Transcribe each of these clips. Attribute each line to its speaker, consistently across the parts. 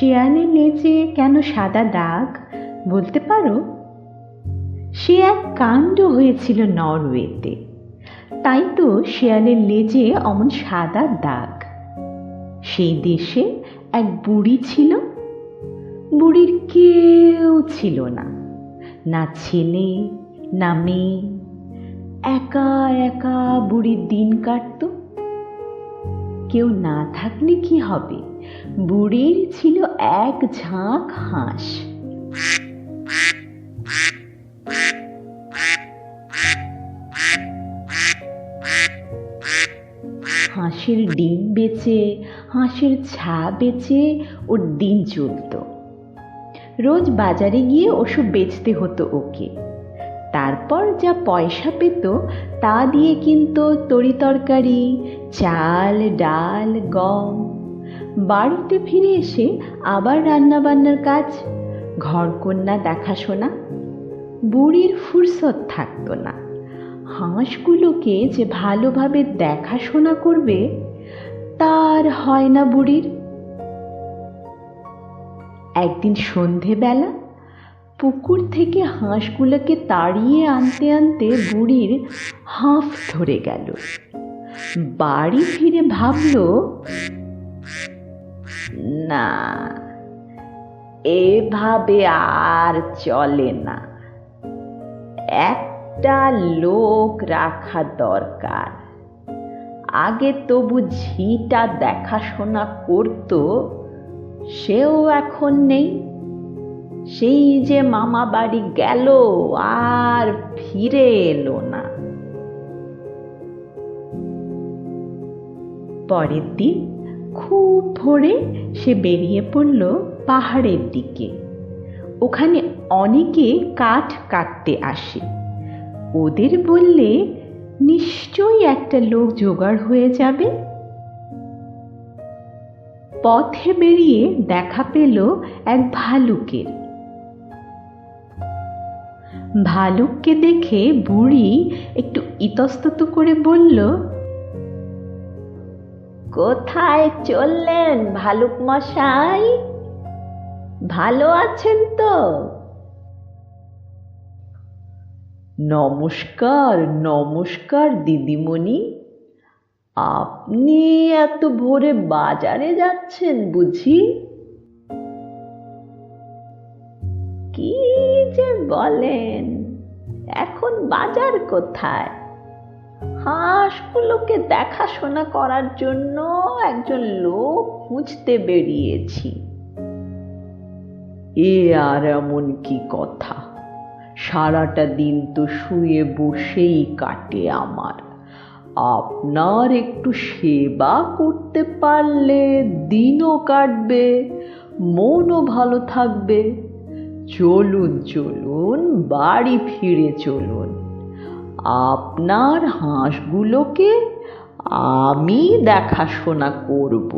Speaker 1: শেয়ালের লেজে কেন সাদা দাগ? বলতে পারো? সে এক কাণ্ড হয়েছিল নরওয়েতে। তাই তো শিয়ালের লেজে অমন সাদা দাগ। সেই দেশে এক বুড়ি ছিল। বুড়ির কেউ ছিল না। না ছেলে, না মেয়ে। একা একা বুড়ির দিন কাটত। কেউ না থাকলে কি হবে? বুড়ির ছিল এক ঝাঁক হাঁস। হাঁসের ডিম বেচে, হাঁসের ছা বেচে ওর দিন চলত। রোজ বাজারে গিয়ে ওসব বেচতে হতো ওকে। তারপর যা পয়সা পেত তা দিয়ে কিন্তু তরিতরকারি চাল, ডাল, গম বাড়িতে ফিরে এসে আবার রান্না বান্নার কাজ। ঘরকন্যা দেখাশোনা। বুড়ির ফুরসত থাকতো না। হাঁসগুলোকে যে ভালোভাবে দেখাশোনা করবে, তার হয় না বুড়ির। একদিন সন্ধেবেলা পুকুর থেকে হাঁসগুলোকে তাড়িয়ে আনতে আনতে বুড়ির হাঁফ ধরে গেল। বাড়ি ফিরে ভাবল না। এভাবে আর চলে না। একটা লোক রাখা দরকার। আগে তবু ঝিটা দেখাশোনা করতো, সেও এখন নেই। সেই যে মামা বাড়ি গেল আর ফিরে এলো না। পরের দিন খুব ভোরে সে বেরিয়ে পড়ল পাহাড়ের দিকে। ওখানে অনেকে কাঠ কাটতে আসে। ওদের বললে, নিশ্চয়ই একটা লোক জোগাড় হয়ে যাবে। পথে বেরিয়ে দেখা পেল এক ভালুকের। ভালুককে দেখে বুড়ি একটু ইতস্তত করে বলল কোথায় চললেন ভালুক মশাই? ভালো আছেন তো? নমস্কার নমস্কার দিদিমণি। আপনি এত ভোরে বাজারে যাচ্ছেন বুঝি? কি যে বলেন, এখন বাজার কোথায়? হাঁসগুলোকে দেখাশোনা করার জন্য একজন লোক খুঁজতে বেরিয়েছি। এ আর এমন কি কথা? সারাটা দিন তো শুয়ে বসেই কাটে আমার। আপনার একটু সেবা করতে পারলে দিনও কাটবে, মনও ভালো থাকবে। চলুন চলুন, বাড়ি ফিরে চলুন। আপনার হাঁসগুলোকে আমি দেখাশোনা করব।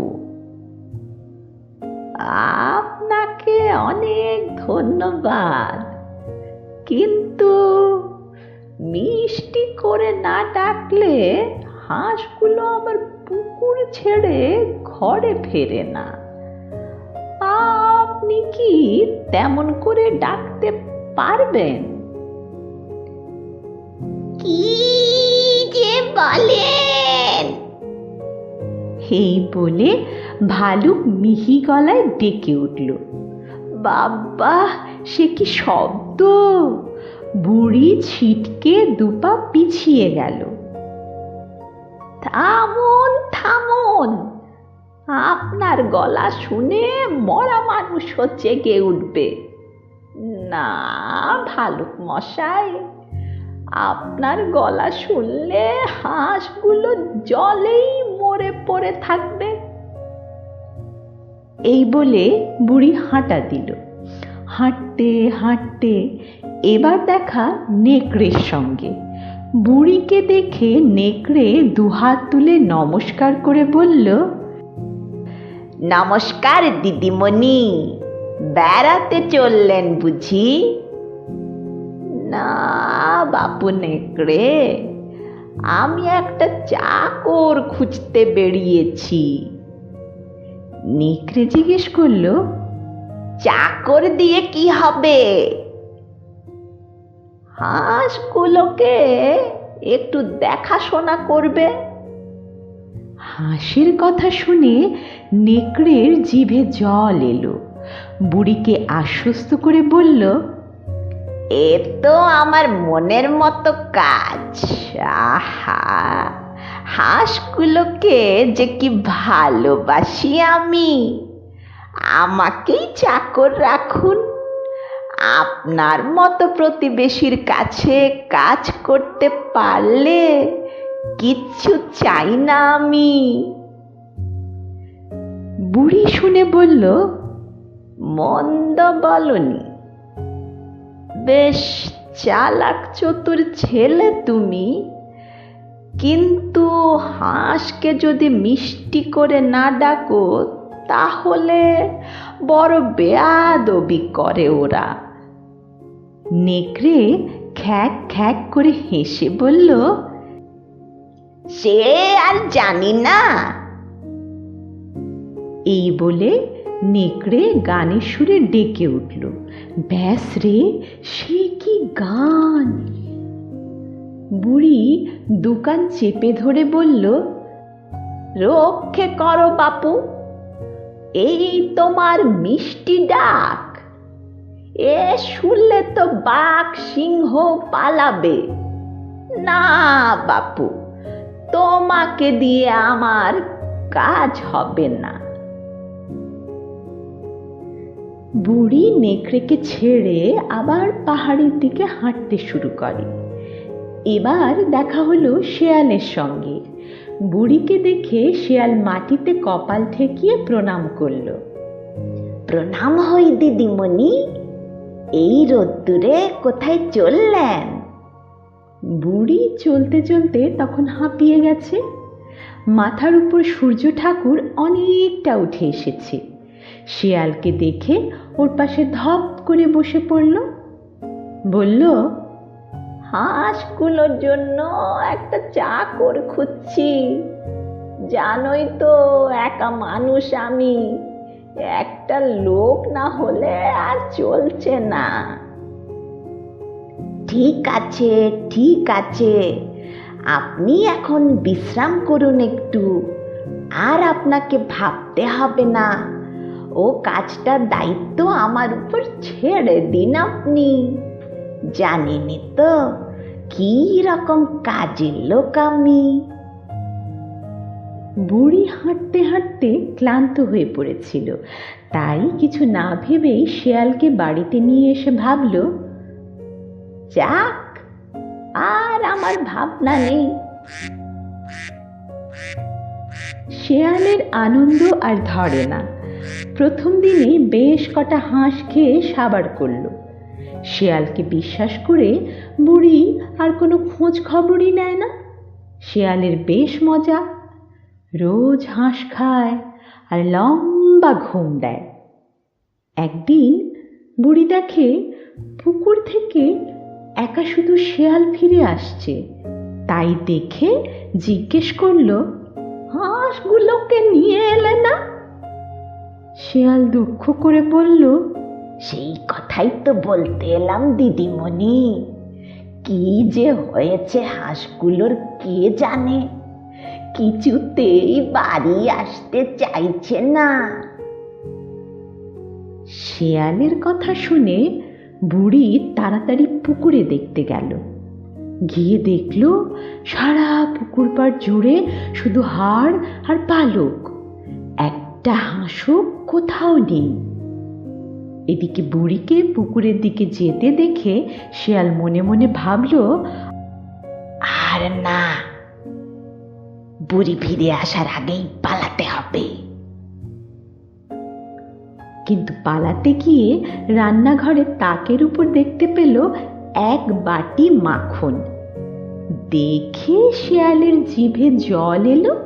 Speaker 1: আপনাকে অনেক ধন্যবাদ। কিন্তু মিষ্টি করে না ডাকলে হাঁসগুলো আমার পুকুর ছেড়ে ঘরে ফেরে না। আপনি কি তেমন করে ডাকতে পারবেন?
Speaker 2: কি যে বলেন?
Speaker 1: এই বলে ভালুক মিহি গলায় ডেকে উঠল। বাবা সে কি শব্দ? বুড়ি ছিটকে দুপা পিছিয়ে গেল। থামুন থামুন। আপনার গলা শুনে মরা মানুষও জেগে উঠবে। না, ভালুক মশাই। আপনার গলা শুনলে হাঁসগুলো জলেই মরে পড়ে থাকবে। এই বলে বুড়ি হাঁটা দিল। হাঁটতে হাঁটতে এবার দেখা নেকড়ের সঙ্গে। বুড়িকে দেখে নেকড়ে দুহাত তুলে নমস্কার করে বলল, নমস্কার দিদিমণি, বেড়াতে চললেন বুঝি? না, বাপু নেকড়ে। আমি একটা চাকর খুঁজতে বেরিয়েছি। নেকড়ে জিজ্ঞেস করল,
Speaker 2: চাকর দিয়ে কি হবে? হাঁসগুলোকে একটু দেখাশোনা করবে।
Speaker 1: হাসির কথা শুনে নেকড়ের জিভে জল এলো। বুড়িকে আশ্বস্ত করে বলল
Speaker 2: এ তো আমার মনের মতো কাজ। আহা, হাঁসগুলোকে যে কি ভালোবাসি আমি। আমাকেই চাকর রাখুন। আপনার মতো প্রতিবেশীর কাছে কাজ করতে পারলে কিচ্ছু চাই না আমি।
Speaker 1: বুড়ি শুনে বলল,
Speaker 2: মন্দ বলনি। বেশ চালাক চতুর ছেলে তুমি। কিন্তু হাঁসকে যদি মিষ্টি করে না ডাকো, তাহলে বড় বেয়াদবি করে ওরা।
Speaker 1: নেকড়ে খ্যাক খ্যাক করে হেসে বলল,
Speaker 2: সে আর জানি না।
Speaker 1: এই বলে নেকড়ে গানের সুরে ডেকে উঠল। ব্যাস রে, সে কি গান? বুড়ি দোকান চেপে ধরে বলল,
Speaker 2: রক্ষে করো বাপু, এই তোমার মিষ্টি ডাক। এ শুনলে তো বাঘ সিংহ পালাবে। না বাপু, তোমাকে দিয়ে আমার কাজ হবে না।
Speaker 1: বুড়ি নেকড়েকে ছেড়ে আবার পাহাড়ের দিকে হাঁটতে শুরু করে। এবার দেখা হলো শেয়ালের সঙ্গে। বুড়িকে দেখে শেয়াল মাটিতে কপাল ঠেকিয়ে প্রণাম করল।
Speaker 2: প্রণাম হই দিদিমণি এই রোদ্দুরে কোথায় চললেন?
Speaker 1: বুড়ি চলতে চলতে তখন হাঁপিয়ে গেছে। মাথার উপর সূর্য ঠাকুর অনেকটা উঠে এসেছে। শিয়ালকে দেখে ওর পাশে ধপ করে বসে পড়ল। বলল,
Speaker 2: হাঁসগুলোর জন্য একটা চাকর খুঁজছি। জানোই তো, একা মানুষ আমি। একটা লোক না হলে আর চলছে না। ঠিক আছে ঠিক আছে। আপনি এখন বিশ্রাম করুন একটু। আর আপনাকে ভাবতে হবে না। ও কাজটার দায়িত্ব আমার উপর ছেড়ে দিন আপনি। জানেনি তো কি রকম কাজের লোক আমি।
Speaker 1: বুড়ি হাঁটতে হাঁটতে ক্লান্ত হয়ে পড়েছিল। তাই কিছু না ভেবেই শেয়ালকে বাড়িতে নিয়ে এসে ভাবল,
Speaker 2: যাক, আর আমার ভাবনা নেই।
Speaker 1: শেয়ালের আনন্দ আর ধরে না। প্রথম দিনেই বেশ কটা হাঁস খেয়ে সাবার করল। শেয়ালকে বিশ্বাস করে বুড়ি আর কোনো খোঁজ খবরই নেয় না। শেয়ালের বেশ মজা। রোজ হাঁস খায় আর লম্বা ঘুম দেয়। একদিন বুড়ি দেখে পুকুর থেকে একা শুধু শেয়াল ফিরে আসছে। তাই দেখে জিজ্ঞেস করল,
Speaker 2: হাঁসগুলোকে নিয়ে এলে না?
Speaker 1: শেয়াল দুঃখ করে বলল
Speaker 2: সেই কথাই তো বলতে এলাম দিদিমণি। কি যে হয়েছে হাঁসগুলোর কে জানে? কিছুতেই বাড়ি আসতে চাইছে না।
Speaker 1: শেয়ালের কথা শুনে বুড়ি তাড়াতাড়ি পুকুরে দেখতে গেল। গিয়ে দেখল সারা পুকুর পাড় জুড়ে শুধু হাড় আর পালক। একটা হাঁসও কোথাও নেই। এদিকে বুড়িকে পুকুরের দিকে যেতে দেখে শেয়াল মনে মনে ভাবলো,
Speaker 2: আর না, বুড়ি ফিরে আসার আগেই পালাতে হবে।
Speaker 1: কিন্তু পালাতে গিয়ে রান্নাঘরের তাকের উপর দেখতে পেল এক বাটি মাখন। দেখে শিয়ালের জিভে জল এলো।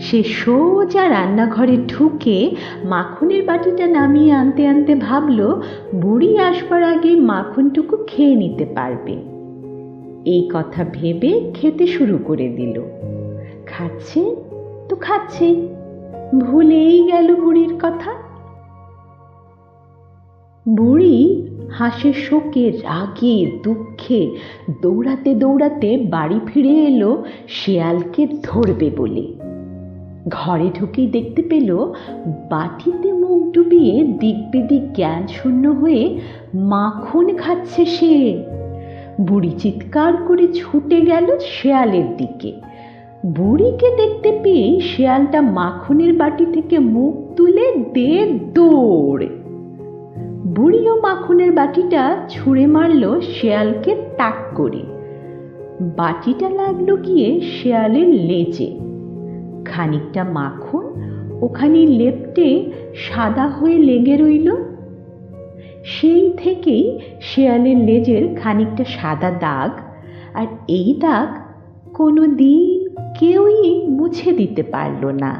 Speaker 1: সে সোজা রান্নাঘরে ঢুকে মাখনের বাটিটা নামিয়ে আনতে আনতে ভাবলো, বুড়ি আসবার আগে মাখনটুকু খেয়ে নিতে পারবে। এই কথা ভেবে খেতে শুরু করে দিল। খাচ্ছে? তো খাচ্ছে। ভুলেই গেল বুড়ির কথা। বুড়ি হাসে শোকে রাগে দুঃখে দৌড়াতে দৌড়াতে বাড়ি ফিরে এলো, শেয়ালকে ধরবে বলে। ঘরে ঢুকেই দেখতে পেল, বাটিতে মুখ ডুবিয়ে দিক বিদিক জ্ঞান শূন্য হয়ে মাখন খাচ্ছে সে। বুড়ি চিৎকার করে ছুটে গেল শেয়ালের দিকে। বুড়িকে দেখতে পেয়ে শেয়ালটা মাখনের বাটি থেকে মুখ তুলে দে দৌড়। বুড়িও মাখনের বাটিটা ছুঁড়ে মারল শেয়ালকে তাক করে। বাটিটা লাগল গিয়ে শেয়ালের লেজে। খানিকটা মাখন, ওখানে লেপটে সাদা হয়ে লেগে রইল। সেই থেকেই শেয়ালের লেজের খানিকটা সাদা দাগ, আর এই দাগ কোনো দিন কেউই মুছে দিতে পারল না।